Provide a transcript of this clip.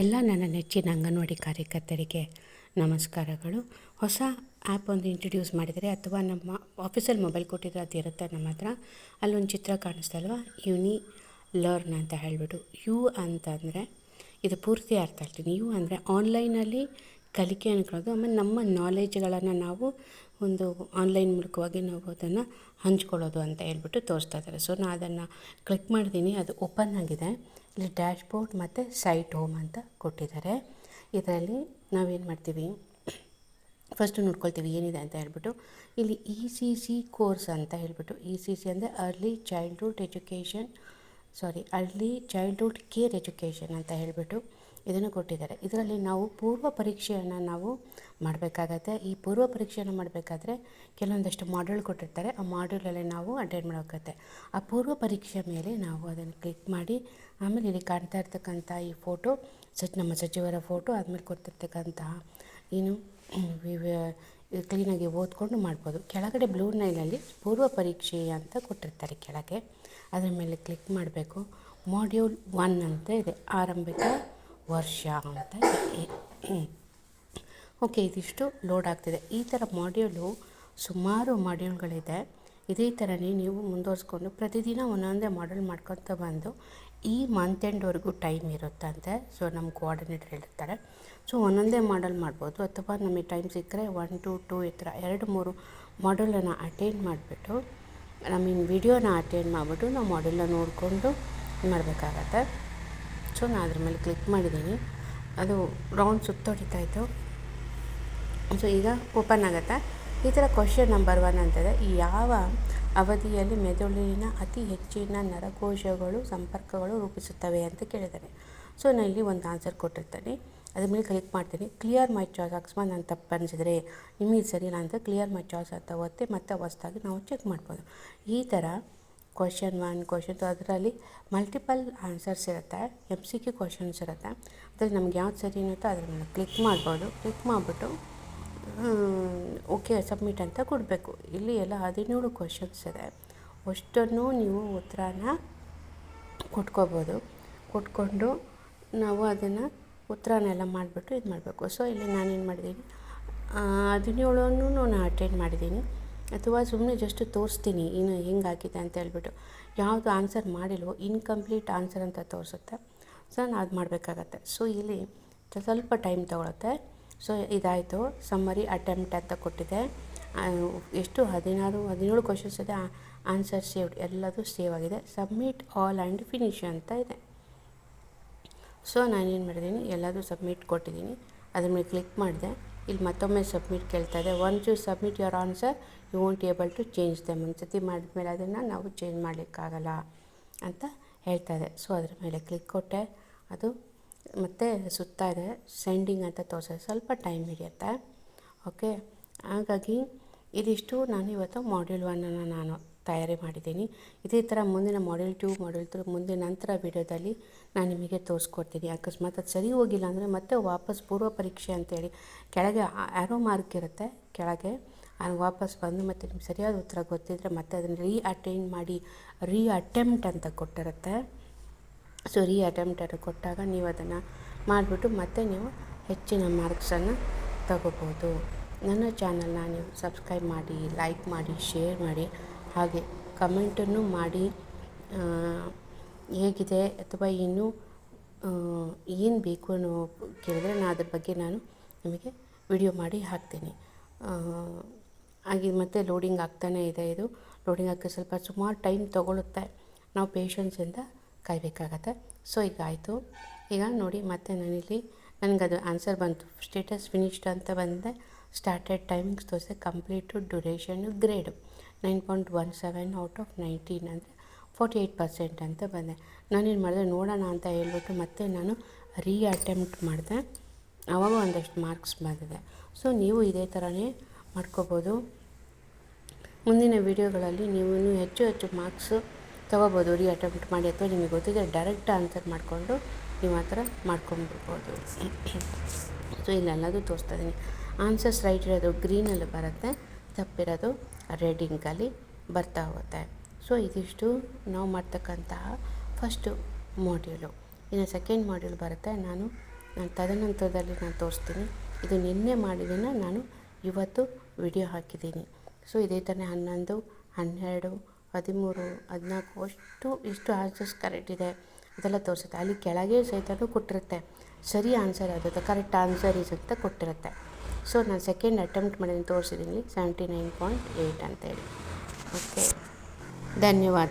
ಎಲ್ಲ ನನ್ನ ನೆಚ್ಚಿನ ಅಂಗನವಾಡಿ ಕಾರ್ಯಕರ್ತರಿಗೆ ನಮಸ್ಕಾರಗಳು. ಹೊಸ ಆ್ಯಪ್ ಒಂದು ಇಂಟ್ರಡ್ಯೂಸ್ ಮಾಡಿದರೆ ಅಥವಾ ನಮ್ಮ ಆಫೀಸಲ್ಲಿ ಮೊಬೈಲ್ ಕೊಟ್ಟಿದ್ರೆ ಅದು ಇರುತ್ತೆ ನಮ್ಮ ಹತ್ರ. ಅಲ್ಲೊಂದು ಚಿತ್ರ ಕಾಣಿಸ್ತಲ್ವ ಯುನಿ ಲರ್ನ್ ಅಂತ ಹೇಳಿಬಿಟ್ಟು. ಯು ಅಂತಂದರೆ ಇದು ಪೂರ್ತಿ ಅರ್ಥ ಆಗ್ತೀನಿ ಯು ಅಂದರೆ ಆನ್ಲೈನಲ್ಲಿ ಕಲಿಕೆ ಅನ್ಕೊಳ್ಳೋದು. ಆಮೇಲೆ ನಮ್ಮ ನಾಲೆಜ್ಗಳನ್ನು ನಾವು ಒಂದು ಆನ್ಲೈನ್ ಮೂಲಕವಾಗಿ ನಾವು ಅದನ್ನು ಹಂಚ್ಕೊಳ್ಳೋದು ಅಂತ ಹೇಳ್ಬಿಟ್ಟು ತೋರಿಸ್ತಾ ಇದ್ದಾರೆ. ಸೊ ನಾನು ಅದನ್ನು ಕ್ಲಿಕ್ ಮಾಡಿದ್ದೀನಿ ಅದು ಓಪನ್ ಆಗಿದೆ. ಇಲ್ಲಿ ಡ್ಯಾಶ್ ಬೋರ್ಡ್ ಮತ್ತು ಸೈಟ್ ಹೋಮ್ ಅಂತ ಕೊಟ್ಟಿದ್ದಾರೆ. ಇದರಲ್ಲಿ ನಾವೇನು ಮಾಡ್ತೀವಿ? ಫಸ್ಟು ನೋಡ್ಕೊಳ್ತೀವಿ ಏನಿದೆ ಅಂತ ಹೇಳ್ಬಿಟ್ಟು. ಇಲ್ಲಿ ಇ ಸಿ ಸಿ ಕೋರ್ಸ್ ಅಂತ ಹೇಳ್ಬಿಟ್ಟು. ಇ ಸಿ ಸಿ ಅಂದರೆ early childhood education sorry early childhood care education ಅಂತ ಹೇಳಿಬಿಟ್ಟು. ಇದನ್ನು ಕೊಟ್ಟಿದ್ದಾರೆ. ಇದರಲ್ಲಿ ನಾವು ಪೂರ್ವ ಪರೀಕ್ಷೆಯನ್ನು ನಾವು ಮಾಡಬೇಕಾಗತ್ತೆ. ಈ ಪೂರ್ವ ಪರೀಕ್ಷೆಯನ್ನು ಮಾಡಬೇಕಾದ್ರೆ ಕೆಲವೊಂದಷ್ಟು ಮಾಡ್ಯೂಲ್ ಕೊಟ್ಟಿರ್ತಾರೆ. ಆ ಮಾಡ್ಯೂಲಲ್ಲಿ ನಾವು ಅಟೆಂಡ್ ಮಾಡೋಕ್ಕತ್ತೆ ಆ ಪೂರ್ವ ಪರೀಕ್ಷೆ ಮೇಲೆ ನಾವು ಅದನ್ನು ಕ್ಲಿಕ್ ಮಾಡಿ, ಆಮೇಲೆ ಇಲ್ಲಿ ಕಾಣ್ತಾ ಇರ್ತಕ್ಕಂಥ ಈ ಫೋಟೋ ಸಚ್, ನಮ್ಮ ಸಚಿವರ ಫೋಟೋ ಆದಮೇಲೆ ಕೊಡ್ತಿರ್ತಕ್ಕಂತಹ ಏನು ಕ್ಲೀನಾಗಿ ಓದ್ಕೊಂಡು ಮಾಡ್ಬೋದು. ಕೆಳಗಡೆ ಬ್ಲೂ ನೈಲಲ್ಲಿ ಪೂರ್ವ ಪರೀಕ್ಷೆ ಅಂತ ಕೊಟ್ಟಿರ್ತಾರೆ ಕೆಳಗೆ. ಅದರ ಮೇಲೆ ಕ್ಲಿಕ್ ಮಾಡಬೇಕು. ಮಾಡ್ಯೂಲ್ ಒನ್ ಅಂತ ಇದೆ. ಆರಂಭಿಕ ವರ್ಷ ಅಂತ. ಓಕೆ ಇದಿಷ್ಟು ಲೋಡ್ ಆಗ್ತಿದೆ. ಈ ಥರ ಮಾಡ್ಯೂಲು ಸುಮಾರು ಮಾಡ್ಯೂಲ್ಗಳಿದೆ ಇದೇ ಥರನೇ ನೀವು ಮುಂದುವರಿಸ್ಕೊಂಡು ಪ್ರತಿದಿನ ಒಂದೊಂದೇ ಮಾಡಲ್ ಮಾಡ್ಕೊತ ಬಂದು ಈ ಮಂತ್ ಎಂಡ್ವರೆಗೂ ಟೈಮ್ ಇರುತ್ತಂತೆ. ಸೊ ನಮ್ಮ ಕೋಆರ್ಡಿನೇಟರ್ ಹೇಳಿರ್ತಾರೆ. ಸೊ ಒಂದೊಂದೇ ಮಾಡಲ್ ಮಾಡ್ಬೋದು. ಅಥವಾ ನಮಗೆ ಟೈಮ್ ಸಿಕ್ಕರೆ ಒನ್ ಟು ಟು ಈ ಥರ ಎರಡು, ಮೂರು ಮಾಡಲನ್ನು ಅಟೆಂಡ್ ಮಾಡಿಬಿಟ್ಟು ನಮ್ಮ ವಿಡಿಯೋನ ಅಟೆಂಡ್ ಮಾಡಿಬಿಟ್ಟು ನಾವು ಮಾಡಲನ್ನ ನೋಡಿಕೊಂಡು ಮಾಡಬೇಕಾಗತ್ತೆ. ಸೊ ನಾನು ಅದ್ರ ಮೇಲೆ ಕ್ಲಿಕ್ ಮಾಡಿದ್ದೀನಿ. ಅದು ರೌಂಡ್ ಸುತ್ತೊಡಿತಾಯಿತ್ತು ಸೊ ಈಗ ಓಪನ್ ಆಗುತ್ತೆ? ಈ ಥರ ಕ್ವಶನ್ ನಂಬರ್ ಒನ್ ಅಂತಂದರೆ ಯಾವ ಅವಧಿಯಲ್ಲಿ ಮೆದುಳಿನ ಅತಿ ಹೆಚ್ಚಿನ ನರಕೋಶಗಳು, ಸಂಪರ್ಕಗಳು ರೂಪಿಸುತ್ತವೆ ಅಂತ ಕೇಳಿದ್ದಾರೆ ಸೊ ನಾನು ಇಲ್ಲಿ ಒಂದು ಆನ್ಸರ್ ಕೊಟ್ಟಿರ್ತೇನೆ. ಅದ್ರ ಮೇಲೆ ಕ್ಲಿಕ್ ಮಾಡ್ತೀನಿ. ಕ್ಲಿಯರ್ ಮೈ ಚಾಯ್ಸ್ ಅಕಸ್ಮಾತ್ ನಾನು ತಪ್ಪು ಅನಿಸಿದ್ರೆ ನಿಮಗೆ ಇಲ್ಲ ಅಂತ? ಕ್ಲಿಯರ್ ಮೈ ಚಾಯ್ಸ್ ಅಂತ ಒತ್ತೆ ಮತ್ತು ಹೊಸ್ದಾಗಿ ನಾವು ಚೆಕ್ ಮಾಡ್ಬೋದು. ಈ ಥರ ಕ್ವಶನ್ ಒನ್ ಕ್ವಶನ್ ಟು ಅದರಲ್ಲಿ ಮಲ್ಟಿಪಲ್ ಆನ್ಸರ್ಸ್ ಇರುತ್ತೆ. ಎಂ ಸಿ ಕ್ಯೂ ಕ್ವಶನ್ಸ್ ಇರುತ್ತೆ. ಅದರಲ್ಲಿ ನಮ್ಗೆ ಯಾವ್ದು ಸರಿ ಅನ್ನುತ್ತೋ ಅದ್ರ ಕ್ಲಿಕ್ ಮಾಡ್ಬೋದು. ಕ್ಲಿಕ್ ಮಾಡಿಬಿಟ್ಟು ಓಕೆ ಸಬ್ಮಿಟ್ ಅಂತ ಕೊಡಬೇಕು. ಇಲ್ಲಿ ಎಲ್ಲ ಹದಿನೇಳು ಕ್ವಶನ್ಸ್ ಇದೆ. ಅಷ್ಟನ್ನು ನೀವು ಉತ್ತರನ ಕೊಟ್ಕೋಬೋದು. ಕೊಟ್ಕೊಂಡು ನಾವು ಅದನ್ನು ಉತ್ತರನೆಲ್ಲ ಮಾಡಿಬಿಟ್ಟು ಇದು ಮಾಡಬೇಕು ಸೊ ಇಲ್ಲಿ ನಾನೇನು ಮಾಡಿದ್ದೀನಿ? ಹದಿನೇಳನ್ನು ನಾನು ಅಟೆಂಡ್ ಮಾಡಿದ್ದೀನಿ. ಅಥವಾ ಸುಮ್ಮನೆ ಜಸ್ಟ್ ತೋರಿಸ್ತೀನಿ, ಇನ್ನು ಹೆಂಗಾಗಿದೆ ಅಂತ ಹೇಳ್ಬಿಟ್ಟು ಯಾವುದು ಆನ್ಸರ್ ಮಾಡಿಲ್ವೋ ಇನ್ಕಂಪ್ಲೀಟ್ ಆನ್ಸರ್ ಅಂತ ತೋರಿಸುತ್ತೆ. ಸೊ ನಾನು ಅದು ಮಾಡಬೇಕಾಗತ್ತೆ. ಸೊ ಇಲ್ಲಿ ಸ್ವಲ್ಪ ಟೈಮ್ ತೊಗೊಳುತ್ತೆ. ಸೊ ಇದಾಯಿತು. ಸಮ್ಮರಿ ಅಟೆಂಪ್ಟ್ ಅಂತ ಕೊಟ್ಟಿದೆ. ಎಷ್ಟು? ಹದಿನಾರು, ಹದಿನೇಳು ಕ್ವಶನ್ಸ್ ಇದೆ. ಆನ್ಸರ್ ಸೇವ್ಡ್ ಎಲ್ಲದೂ ಸೇವ್ ಆಗಿದೆ. ಸಬ್ಮಿಟ್ ಆಲ್ ಆ್ಯಂಡ್ ಫಿನಿಶ್ ಅಂತ ಇದೆ. ಸೊ ನಾನೇನು ಮಾಡಿದ್ದೀನಿ? ಎಲ್ಲದೂ ಸಬ್ಮಿಟ್ ಕೊಟ್ಟಿದ್ದೀನಿ. ಅದ್ರ ಮೇಲೆ ಕ್ಲಿಕ್ ಮಾಡಿದೆ. ಇಲ್ಲಿ ಮತ್ತೊಮ್ಮೆ ಸಬ್ಮಿಟ್ ಕೇಳ್ತಾ ಇದೆ. Once you submit your answer you won't able to change them ಒಂದು ಸತಿ ಮಾಡಿದ್ಮೇಲೆ ಅದನ್ನು ನಾವು ಚೇಂಜ್ ಮಾಡಲಿಕ್ಕಾಗಲ್ಲ ಅಂತ ಹೇಳ್ತಾ ಇದೆ. ಸೊ ಅದ್ರ ಮೇಲೆ ಕ್ಲಿಕ್ ಕೊಟ್ಟೆ. ಅದು ಮತ್ತೆ ಸುತ್ತಾ ಇದೆ. ಸೆಂಡಿಂಗ್ ಅಂತ ತೋರಿಸೋದು ಸ್ವಲ್ಪ ಟೈಮ್ ಹಿಡಿಯುತ್ತೆ. ಓಕೆ ಹಾಗಾಗಿ ಇದಿಷ್ಟು ನಾನು ಇವತ್ತು ಮಾಡ್ಯೂಲ್ ಒನ್ನನ್ನು ನಾನು ತಯಾರಿ ಮಾಡಿದ್ದೀನಿ. ಇದೇ ಥರ ಮುಂದಿನ ಮಾಡ್ಯೂಲ್ ಟೂ ಮಾಡ್ಯೂಲ್ ತ್ರೂ ಮುಂದೆ ನಂತರ ವೀಡಿಯೋದಲ್ಲಿ ನಾನು ನಿಮಗೆ ತೋರಿಸ್ಕೊಡ್ತೀನಿ. ಅಕಸ್ಮಾತ್ ಅದು ಸರಿ ಹೋಗಿಲ್ಲ ಅಂದರೆ ಮತ್ತೆ ವಾಪಸ್ ಪೂರ್ವ ಪರೀಕ್ಷೆ ಅಂತೇಳಿ. ಕೆಳಗೆ ಆ್ಯರೋ ಮಾರ್ಕ್ ಇರುತ್ತೆ ಕೆಳಗೆ. ಅದು ವಾಪಸ್ ಬಂದು ಮತ್ತು ನಿಮ್ಗೆ ಸರಿಯಾದ ಉತ್ತರ ಗೊತ್ತಿದ್ದರೆ ಮತ್ತೆ ಅದನ್ನು ರೀ ಅಟೆಂಡ್ ಮಾಡಿ ರೀ ಅಟೆಂಪ್ಟ್ ಅಂತ ಕೊಟ್ಟಿರುತ್ತೆ. ಸೊ ರೀ ಅಟೆಂಪ್ಟನ್ನು ಕೊಟ್ಟಾಗ ನೀವು ಅದನ್ನು ಮಾಡಿಬಿಟ್ಟು ಮತ್ತೆ ನೀವು ಹೆಚ್ಚಿನ ಮಾರ್ಕ್ಸನ್ನು ತಗೋಬೋದು. ನನ್ನ ಚಾನಲ್ನ ನೀವು ಸಬ್ಸ್ಕ್ರೈಬ್ ಮಾಡಿ ಲೈಕ್ ಮಾಡಿ ಶೇರ್ ಮಾಡಿ. ಹಾಗೆ ಕಮೆಂಟನ್ನು ಮಾಡಿ ಹೇಗಿದೆ ಅಥವಾ ಇನ್ನೂ ಏನು ಬೇಕು ಅನ್ನೋ ಕೇಳಿದ್ರೆ ನಾನು ಅದ್ರ ಬಗ್ಗೆ ನಾನು ನಿಮಗೆ ವಿಡಿಯೋ ಮಾಡಿ ಹಾಕ್ತೀನಿ. ಹಾಗೆ ಮತ್ತೆ ಲೋಡಿಂಗ್ ಆಗ್ತಾನೇ ಇದೆ ಇದು. ಲೋಡಿಂಗ್ ಆಗಕ್ಕೆ ಸ್ವಲ್ಪ ಸುಮಾರು ಟೈಮ್ ತೊಗೊಳುತ್ತೆ. ನಾವು ಪೇಷನ್ಸಿಂದ ಕಾಯಬೇಕಾಗತ್ತೆ. ಸೊ ಈಗ ಆಯಿತು. ಈಗ ನೋಡಿ ಮತ್ತೆ ನಾನಿಲ್ಲಿ ನನಗದು ಆನ್ಸರ್ ಬಂತು. ಸ್ಟೇಟಸ್ ಫಿನಿಶ್ಡ್ ಅಂತ ಬಂದೆ. ಸ್ಟಾರ್ಟೆಡ್ ಟೈಮಿಂಗ್ಸ್ ತೋರಿಸಿದೆ complete duration grade nine point one seven out of nineteen ಅಂದರೆ ಫೋರ್ಟಿ ಏಯ್ಟ್ ಪರ್ಸೆಂಟ್ ಅಂತ ಬಂದೆ. ನಾನೇನು ಮಾಡಿದೆ, ನೋಡೋಣ ಅಂತ ಹೇಳ್ಬಿಟ್ಟು ಮತ್ತೆ ನಾನು ರೀ ಅಟೆಂಪ್ಟ್ ಮಾಡಿದೆ. ಅವಾಗ ಒಂದಷ್ಟು ಮಾರ್ಕ್ಸ್ ಬಂದಿದೆ. ಸೊ ನೀವು ಇದೇ ಥರನೇ ಮಾಡ್ಕೋಬೋದು. ಮುಂದಿನ ವಿಡಿಯೋಗಳಲ್ಲಿ ನೀವು ಇನ್ನೂ ಹೆಚ್ಚು ಹೆಚ್ಚು ಮಾರ್ಕ್ಸು ತೊಗೋಬೋದು ರೀ ಅಟೆಂಪ್ಟ್ ಮಾಡಿ. ಅಥವಾ ನಿಮಗೆ ಗೊತ್ತಿದೆ ಡೈರೆಕ್ಟ್ ಆನ್ಸರ್ ಮಾಡಿಕೊಂಡು ನೀವು ಆ ಥರ ಮಾಡ್ಕೊಂಡ್ಬಿಡ್ಬೋದು. ಸೊ ಇಲ್ಲೆಲ್ಲದೂ ತೋರಿಸ್ತಾ ಇದ್ದೀನಿ. ಆನ್ಸರ್ಸ್ ರೈಟ್ ಇರೋದು ಗ್ರೀನಲ್ಲಿ ಬರುತ್ತೆ. ತಪ್ಪಿರೋದು ರೆಡ್ ಇಂಕಲ್ಲಿ ಬರ್ತಾ ಹೋಗುತ್ತೆ. ಸೊ, ಇದಿಷ್ಟು ನಾವು ಮಾಡ್ತಕ್ಕಂತಹ ಫಸ್ಟು ಮಾಡ್ಯೂಲು. ಇನ್ನು ಸೆಕೆಂಡ್ ಮಾಡ್ಯೂಲ್ ಬರುತ್ತೆ. ನಾನು ನಾನು ತದನಂತರದಲ್ಲಿ ನಾನು ತೋರಿಸ್ತೀನಿ. ಇದು ನಿನ್ನೆ ಮಾಡಿದ್ದನ್ನು ನಾನು ಇವತ್ತು ವಿಡಿಯೋ ಹಾಕಿದ್ದೀನಿ. ಸೊ, ಇದೇ ಥರ ಹನ್ನೊಂದು, ಹನ್ನೆರಡು, ಹದಿಮೂರು, ಹದಿನಾಲ್ಕು ಅಷ್ಟು, ಇಷ್ಟು ಆನ್ಸರ್ಸ್ ಕರೆಕ್ಟ್ ಇದೆ. ಅದೆಲ್ಲ ತೋರಿಸುತ್ತೆ. ಅಲ್ಲಿ ಕೆಳಗೆ ಸಹಿತನೂ ಕೊಟ್ಟಿರುತ್ತೆ. ಸರಿ ಆನ್ಸರ್ ಅದು. ಕರೆಕ್ಟ್ ಆನ್ಸರ್ ಈಸ್ ಅಂತ ಕೊಟ್ಟಿರುತ್ತೆ. ಸೊ ನಾನು ಸೆಕೆಂಡ್ ಅಟೆಂಪ್ಟ್ ಮಾಡಿದ್ದೀನಿ. ತೋರಿಸಿದ್ದೀನಿ. ಸೆವೆಂಟಿ ನೈನ್ ಪಾಯಿಂಟ್ ಏಯ್ಟ್ ಅಂತೇಳಿ ಓಕೆ ಧನ್ಯವಾದ.